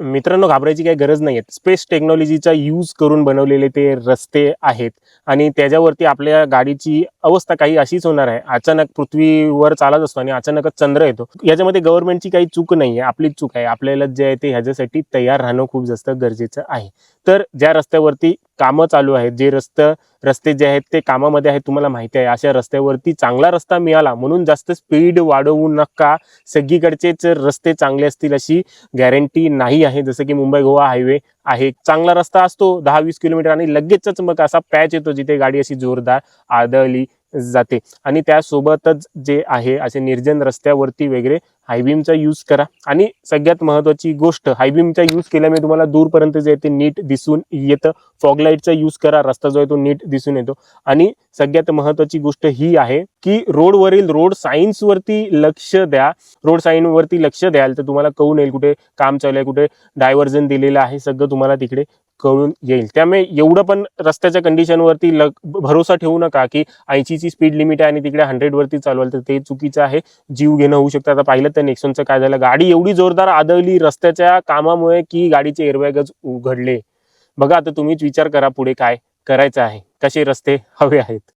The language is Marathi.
मित्रांनो घाबरायची काही गरज नाही आहे स्पेस टेक्नॉलॉजीचा यूज करून बनवलेले ते रस्ते आहेत आणि त्याच्यावरती आपल्या गाडीची अवस्था काही अशीच होणार आहे. अचानक पृथ्वीवर चालत असतो आणि अचानकच चंद्र येतो. याच्यामध्ये गव्हर्नमेंटची काही चूक नाही आहे आपलीच चूक आहे. आपल्याला जे आहे ते ह्याच्यासाठी तयार राहणं खूप जास्त गरजेचं आहे. तर ज्या रस्त्यावरती कामं चालू आहेत. जे रस्त रस्ते जे आहेत ते कामामध्ये आहेत तुम्हाला माहिती आहे. अशा रस्त्यावरती चांगला रस्ता मिळाला म्हणून जास्त स्पीड वाढवू नका. सगळीकडचेच रस्ते चांगले असतील अशी गॅरंटी नाही आहे. जसं की मुंबई गोवा हायवे आहे. चांगला रस्ता असतो दहा वीस किलोमीटर आणि लगेचच मग असा पॅच येतो जिथे गाडी अशी जोरदार आदळली जाते. आणि त्यासोबतच जे आहे असे निर्जन रस्त्यावरती वगैरे हायबीमचा यूज करा. आणि सगळ्यात महत्वाची गोष्ट हायबीमचा यूज केल्यामुळे तुम्हाला दूरपर्यंत जे आहे ते नीट दिसून येतं. फॉगलाईटचा यूज करा रस्ता जो आहे तो नीट दिसून येतो. आणि सगळ्यात महत्वाची गोष्ट ही आहे की रोडवरील रोड सायन्स वरती लक्ष द्या. रोड साईनवरती लक्ष द्याल तर तुम्हाला कळून येईल कुठे काम चालू आहे कुठे डायव्हर्जन दिलेलं आहे सगळं तुम्हाला तिकडे कळून येईल. त्यामुळे एवढं पण रस्त्याच्या कंडिशनवरती लग भरोसा ठेवू नका की ऐंशीची स्पीड लिमिट आहे आणि तिकडे हंड्रेडवरती चालवाल तर ते चुकीचं आहे. जीव घेणं होऊ शकतं. आता पाहिलं तर नेक्सॉनचं काय झालं? गाडी एवढी जोरदार आदळली रस्त्याच्या कामामुळे की गाडीचे एअरबॅगच उघडले. बघा आता तुम्हीच विचार करा पुढे काय करायचं आहे. कसे रस्ते हवे आहेत?